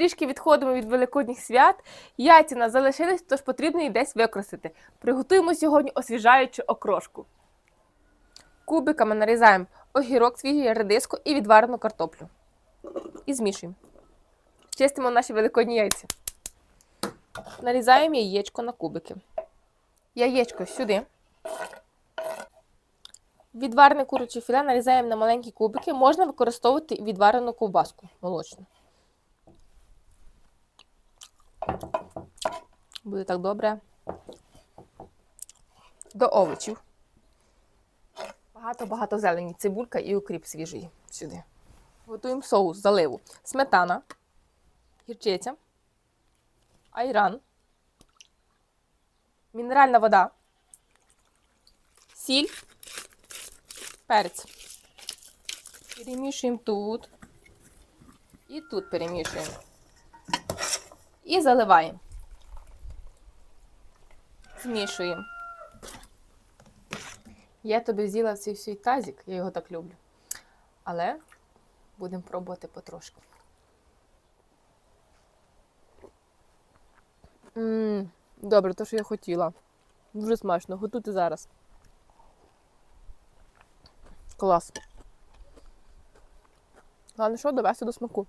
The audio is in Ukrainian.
трішки відходимо від великодніх свят. Яйця залишились, тож потрібно їх десь використати. Приготуємо сьогодні освіжаючу окрошку. Кубиками нарізаємо огірок, свіжий редиску і відварену картоплю. І змішуємо. Чистимо наші великодні яйця. Нарізаємо яєчко на кубики. Яєчко сюди. Відварене куряче філе нарізаємо на маленькі кубики. Можна використовувати відварену ковбаску молочну. Буде так добре. До овочів. Багато-багато зелені. Цибулька і укріп свіжий сюди. Готуємо соус, заливу. Сметана, гірчиця, айран, мінеральна вода, сіль, перець. Перемішуємо тут. І тут перемішуємо. І заливаємо. Змішуємо. Я тобі взяла цей свій тазик, я його так люблю. Але будемо пробувати потрошку. Ммм, добре, то, що я хотіла. Дуже смачно. Готуйте зараз. Клас. Головне, що довести до смаку.